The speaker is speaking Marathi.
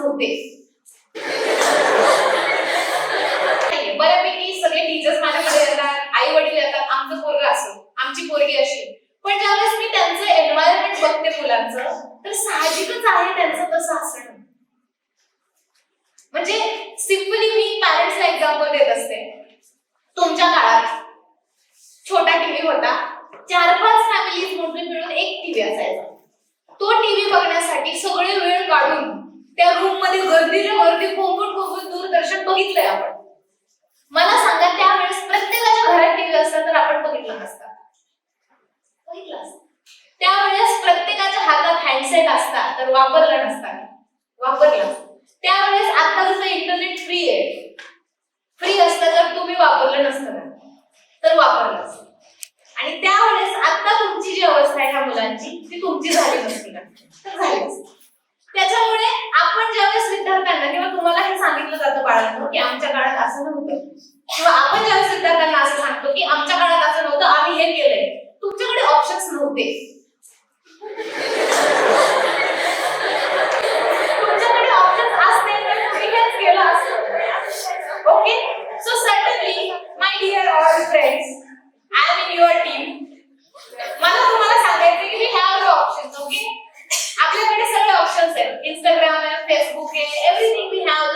नव्हते. बऱ्यापैकी सगळे टीचर्स माझ्याकडे येतात आई वडील येतात आमचं पोरग असो आमची पोरगी अशी. पण ज्यावेळेस मी त्यांचं एन्व्हायरमेंट बघते मुलांचं तर साहजिकच आहे त्यांचं तसं असणं. म्हणजे सिम्पली मी पॅरेंट्सला एक्झाम्पल देत असते. तुमच्या काळात छोटा टीव्ही होता चार पाच फॅमिलीज मोठे मिळून एक टीव्ही असायचा. तो टीव्ही बघण्यासाठी सगळे वेळ काढून त्या रूम मध्ये गर्दीच्या वरती कोंबून कोंबून दूरदर्शन बघितलंय आपण. मला सांगा त्यावेळेस प्रत्येकाच्या घरात टीव्ही असता तर आपण बघितला नसता. बघितलं असतं. त्यावेळेस प्रत्येकाच्या हातात हँडसेट असता तर वापरला नसता. वापरला त्यावेळेस आता जसं इंटरनेट फ्री आहे फ्री असतं तर तुम्ही वापरलं नसतं तर वापरलं असतं आणि त्यावेळेस आता तुमची जी अवस्था आहे ह्या मुलांची ती तुमची झाली नसती तर झाली असती त्याच्यामुळे आपण ज्यावेळेस विद्यार्थ्यांना किंवा तुम्हाला हे सांगितलं जातं बाळांनो की आमच्या काळात असं नव्हतं किंवा आपण ज्यावेळेस विद्यार्थ्यांना असं सांगतो की आमच्या काळात असं नव्हतं आम्ही हे केलंय तुमच्याकडे ऑप्शन्स नव्हते. तुमच्याकडे ऑप्शन्स असते तर तुम्ही हेच केलं असतं okay so suddenly my dear all friends I am in your team मला तुम्हाला सांगायचं की we have the options okay आपल्याकडे सगळे ऑप्शन्स आहेत. इंस्टाग्राम आहे Facebook, everything we have